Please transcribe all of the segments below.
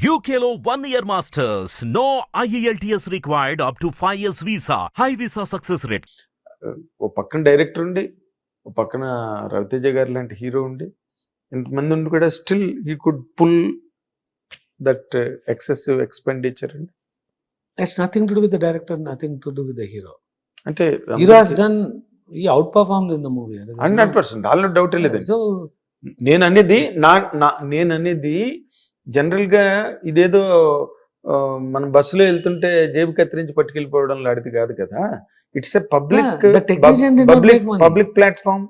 One year masters. No E IELTS required up to 5 years visa. High visa success rate. ఓ పక్కన director ఉండి ఓ పక్కన రవితేజ గారు లాంటి hero ఉండి ఇంతమంది ఉండి కూడా still he could pull that excessive expenditure అండి It's nothing to do with the director, nothing to do with the hero. అంటే Hero has done, he outperformed in the movie. There is hundred no- percent దానిలో doubt లేదండి So, నేను అనేది నా నా నేను అనేది జనరల్గా ఇదేదో మనం బస్సులో వెళ్తుంటే జేబు కత్తిరించి పట్టుకెళ్ళిపోవడం లాంటిది కాదు కదా. It's public public public platform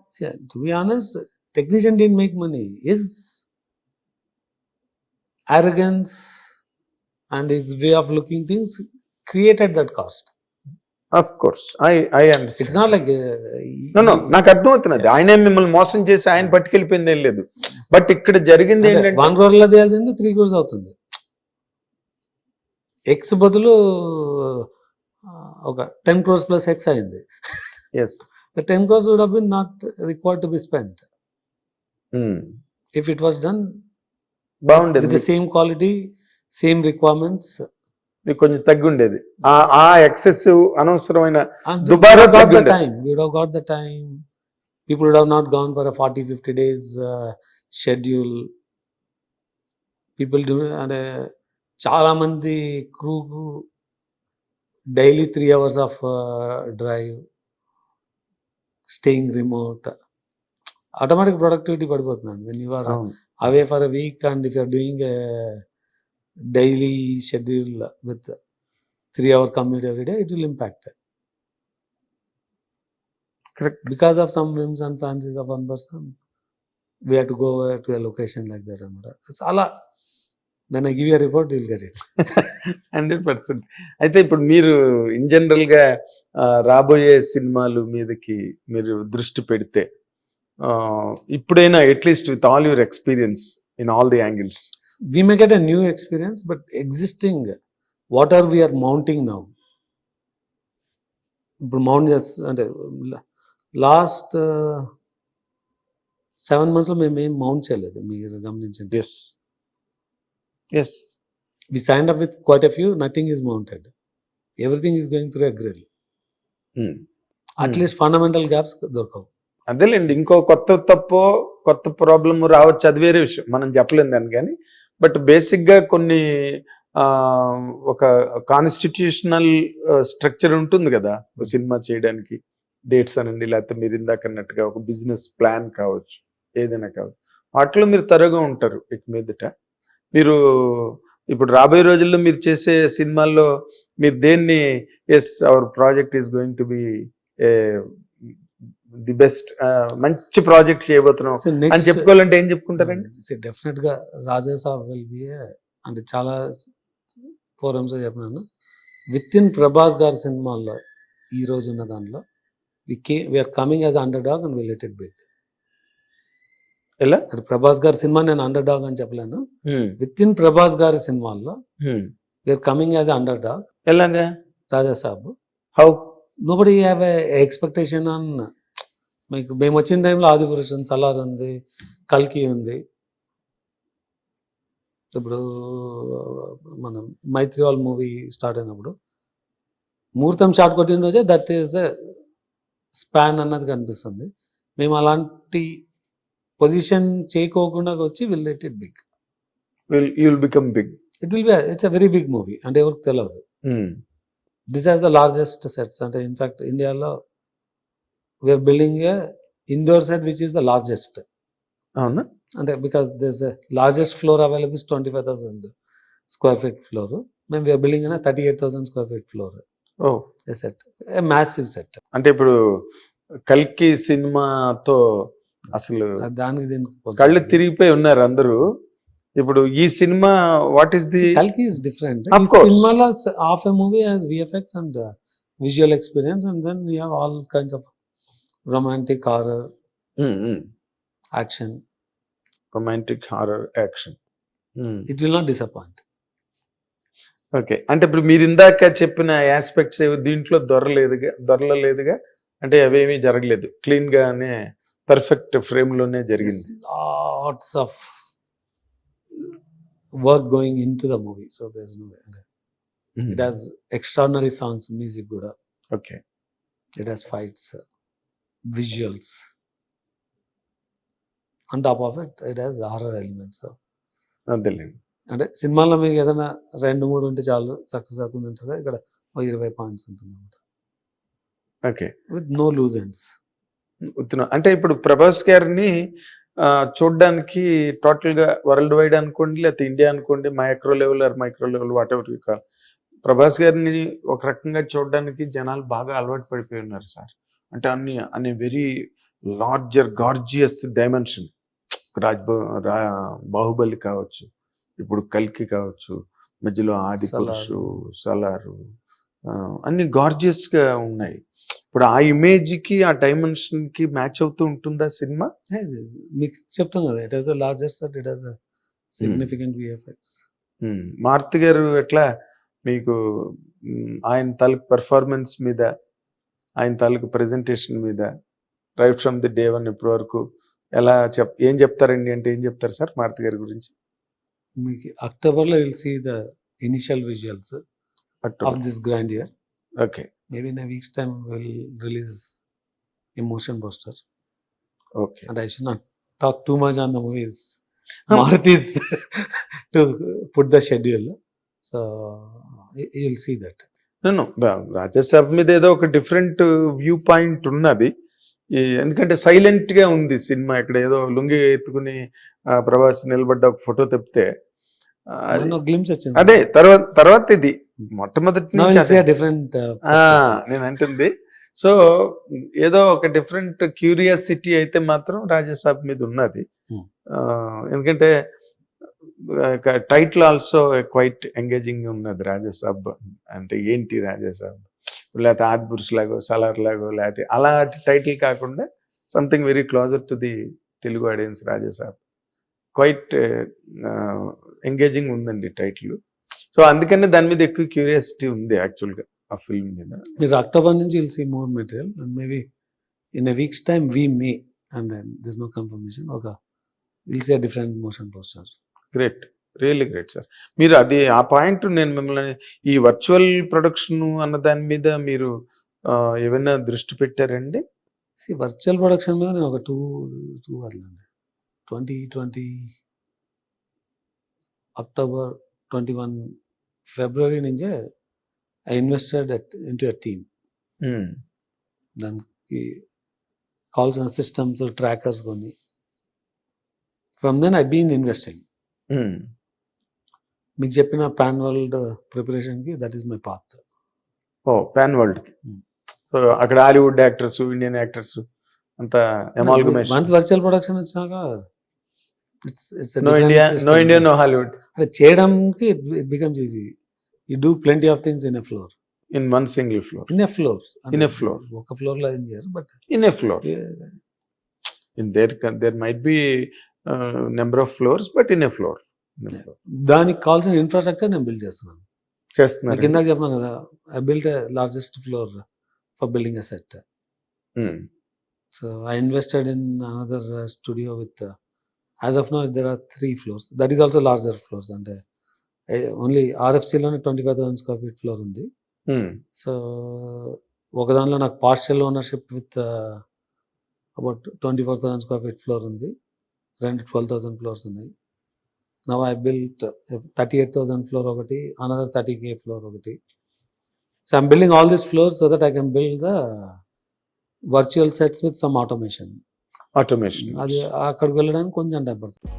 technician make money is arrogance and is way of looking things created that cost of course I I not like. Uh, no no నాకు అర్థమవుతున్నది. ఆయన మిమ్మల్ని మోసం చేసి ఆయన పట్టుకెళ్ళిపోయింది ఏం లేదు. బట్ ఇక్కడ జరిగింది ఏంటంటే వన్ క్రోర్లో తీయాల్సింది త్రీ క్రోర్స్ అవుతుంది. ఎక్స్ బదులు ఒక టెన్ క్రోర్స్ ప్లస్ ఎక్స్ అయింది. Yes the 10 crores would have been not required to be spent. If it was done with బాగుండేది the same quality, same మీకు కొంచెం తగ్గి ఉండేది ఆ ఆ ఎక్సెసివ్ అనవసరమైన And we Dubara would have got the Tagunda. time. We would have got the time. People would have not gone for a 40, 50 days uh, schedule. People do and uh, చాలా మంది క్రూకు daily three hours of drive staying remote automatic productivity పడిపోతున్నాను when you are away for a week and if you're doing a daily schedule with three hour commute every day it will impact it Correct. because of some whims and fancies of one person we have to go to a location like that and it's ala then i give you a report you'll get it hundred percent అయితే ఇప్పుడు మీరు in జనరల్గా ఆ, రాబోయే సినిమాలు మీదకి మీరు దృష్టి పెడితే ఇప్పుడైనా at least with all your experience in all the angles we may get a new experience but existing what are we are mounting now? ఇప్పుడు మౌంట్ చేస్త అంటే లాస్ట్ సెవెన్ మంత్స్లో మేము ఏం మౌంట్ చేయలేదు మీరు గమనించండి. Yes yes we sign up with quite a few nothing is mounted everything is going through a grill at least fundamental gaps దొరకవు. అదేలేండి ఇంకో కొత్త తప్పో కొత్త ప్రాబ్లమ్ రావచ్చు అది వేరే విషయం. మనం చెప్పలేం దాన్ని కానీ బట్ బేసిక్గా కొన్ని ఒక కాన్స్టిట్యూషనల్ స్ట్రక్చర్ ఉంటుంది కదా. ఒక సినిమా చేయడానికి డేట్స్ అనండి లేకపోతే మీరు ఇందాక అన్నట్టుగా ఒక బిజినెస్ ప్లాన్ కావచ్చు ఏదైనా కావచ్చు. వాటిలో మీరు తరగా ఉంటారు ఇక మీదట. మీరు ఇప్పుడు రాబోయే రోజుల్లో మీరు చేసే సినిమాల్లో మీరు దేన్ని yes our project is going to be the best మంచి ప్రాజెక్ట్ చేయబోతున్నాం. అని చెప్పుకోవాలంటే ఏం చెప్పుకుంటారండి? డెఫినెట్గా రాజా సాబ్ విల్ బి అంటే చాలా ఫోరమ్స్ చెప్పినాను. విత్ ఇన్ ప్రభాస్ గారి సినిమాల్లో ఈ రోజు ఉన్న దాంట్లో we K we're coming as underdog and will it big ఎలా? అంటే ప్రభాస్ గారి సినిమా నేను అండర్ డాగ్ అని చెప్పలేను. విత్ ఇన్ ప్రభాస్ గారి సినిమాల్లో. We're coming as underdog ఎలాగా? Raja Saab how nobody have expectation on మీకు మేము వచ్చిన టైంలో ఆదిపురుషం సలార్ ఉంది కల్కి ఉంది. ఇప్పుడు మనం మైత్రి వాళ్ళ మూవీ స్టార్ట్ అయినప్పుడు ముహూర్తం షాట్ కొట్టిన రోజే దట్ ఈస్ స్పాన్ అన్నది కనిపిస్తుంది. మేము అలాంటి పొజిషన్ చేయకోకుండా వచ్చి will let it big will you'll become big it will be it's a very big movie అంటే ఎవరికి తెలియదు this has the largest sets అంటే ఇన్ఫాక్ట్ ఇండియాలో we're building a indoor set which is the largest అవునా? అంటే because this largest floor available twenty five thousand square feet floor మేము we are building అయినా thirty eight thousand square feet floor ఓ. Set massive set అంటే ఇప్పుడు కల్కి సినిమాతో అసలు దానికి దీనికి. కళ్ళు తిరిగిపోయి ఉన్నారు అందరూ. ఇప్పుడు ఈ సినిమా వాట్ ఈస్ ది కల్కి ఇస్ డిఫరెంట్. సినిమాలో half a movie has VFX and visual experience and then you have all kinds of romantic horror action romantic horror action it will not disappoint okay అంటే ఇప్పుడు మీరు ఇందాక చెప్పిన aspects దీంట్లో దొరలేదుగా దొరలలేదుగా? అంటే అవేమీ జరగలేదు. క్లీన్ గానే పర్ఫెక్ట్ ఫ్రేమ్లోనే జరిగింది. Lots of work going into the movie so there no. It has extraordinary songs music కూడా. Okay it has fights visuals on top of it it has horror elements అంటే సినిమాలో మీకు ఏదైనా రెండు మూడు ఉంటే చాలు సక్సెస్ అవుతుంది అంటారా? ఇక్కడ ఓ ఇరవై పాయింట్స్ ఉంటుంది అనమాట okay with no loose ends అంటే ఇప్పుడు ప్రభాస్ గారిని చూడ్డానికి టోటల్గా వరల్డ్ వైడ్ అనుకోండి లేకపోతే ఇండియా అనుకోండి micro level or micro level whatever you call Prabhas గారిని ఒక రకంగా చూడడానికి జనాలు బాగా అలవాటు పడిపోయి ఉన్నారు సార్. అంటే అన్ని అనే very larger gorgeous dimension Raj Baahubali కావచ్చు ఇప్పుడు కల్కి కావచ్చు మధ్యలో ఆది పురుషు సలారు అన్ని గార్జియస్గా ఉన్నాయి. ఇప్పుడు ఆ ఇమేజ్కి ఆ డైమెన్షన్కి మ్యాచ్ అవుతూ ఉంటుందా సినిమా? మీకు చెప్తాం కదా it the largest it has significant VFX Maruthi గారు ఎట్లా మీకు ఆయన తాలూకు పెర్ఫార్మెన్స్ మీద ఆయన తాలూకు ప్రజెంటేషన్ మీద right from the day one ఇప్పటి వరకు ఎలా చెప్ ఏం చెప్తారండి అంటే ఏం చెప్తారు సార్ మారుతి గారి గురించి? మీకు అక్టోబర్ అక్టోబర్లో తెలిసి the initial visuals of this grand year okay. Maybe నా weeks time will release emotion poster okay. And I should not talk too much on the movies Maruthi's to put the schedule so you will see that నేను రాజ్యసభ మీద ఏదో ఒక different view point ఉన్నది. ఈ ఎందుకంటే సైలెంట్గా ఉంది సినిమా. ఇక్కడ ఏదో లుంగి ఎత్తుకుని ప్రభాస్ నిలబడ్డ ఒక ఫోటో తెప్పితే అది- తర్వాత తర్వాత ఇది. మొట్టమొదటి different uh. నేను అంటుంది. సో ఏదో ఒక డిఫరెంట్ క్యూరియాసిటీ అయితే మాత్రం రాజ్యసభ మీద ఉన్నది. Hmm. ఎందుకంటే టైటిల్ ఆల్సో క్వైట్ ఎంగేజింగ్ ఉన్నది రాజ్యసభ అంటే ఏంటి రాజ్యసభ లేకపోతే ఆదిపురుష్ లాగో సలార్ లాగో లేకపోతే అలాంటి టైటిల్ కాకుండా something very closer to the Telugu audience Rajasaab. Quite engaging ఉందండి టైటిల్ సో అందుకనే దాని మీద ఎక్కువ క్యూరియాసిటీ ఉంది యాక్చువల్గా ఆ ఫిల్మ్ మీద. మీరు అక్టోబర్ నుంచి will see more material and maybe in a weeks time we may and this no confirmation ఒక will see different motion poster great really great sir మీరు అది ఆ పాయింట్ నేను మిమ్మల్ని ఈ వర్చువల్ ప్రొడక్షన్ అన్న దాని మీద మీరు ఏమైనా దృష్టి పెట్టారండి? సి వర్చువల్ ప్రొడక్షన్ మీద నేను ఒక two two అట్లండి twenty twenty October twenty one February నుంచే I invested into a team దానికి కావాల్సిన సిస్టమ్స్ ట్రాకర్స్ కొన్ని from then I been investing మీకు చెప్పిన పాన్ వరల్డ్ ప్రిపరేషన్కి దట్ ఈస్ మై పాత్. ఓ పాన్ వరల్డ్. ఉమ్. సో అక్కడ హాలీవుడ్ యాక్టర్స్ ఇండియన్ యాక్టర్స్ అంతా వన్స్ ఎమాల్గమేషన్ వర్చువల్ ప్రొడక్షన్ వచ్చినాక it's it's no India no India no Hollywood. అంటే చేయడానికి it becomes easy you do plenty of things in a floor in one single floor in a floor In a floor. ఒక ఫ్లోర్లో ఏం చేయరు but in a floor in there there might be number of floors but in a floor దానికి కావాల్సిన infrastructure నేను build చేస్తున్నాను. మీకు చేస్తున్నారు ఇందాక చెప్పినాను కదా I build largest floor for building a set so I invested in another studio with as of no there are three floors that is also larger floors అంటే only ఆర్ఎఫ్సిలోనే twenty five thousand square feet floor ఉంది. So ఒక దానిలో నాకు partial ownership with about twenty four thousand square feet floor ఉంది. రెండు twelve thousand floors ఉన్నాయి. Now I built thirty eight thousand floor ఒకటి another thirty K floor ఒకటి. So I'm building all this floors so that I can build the virtual sets with some automation automation అది అక్కడికి వెళ్ళడానికి కొంచెం time పడుతుంది.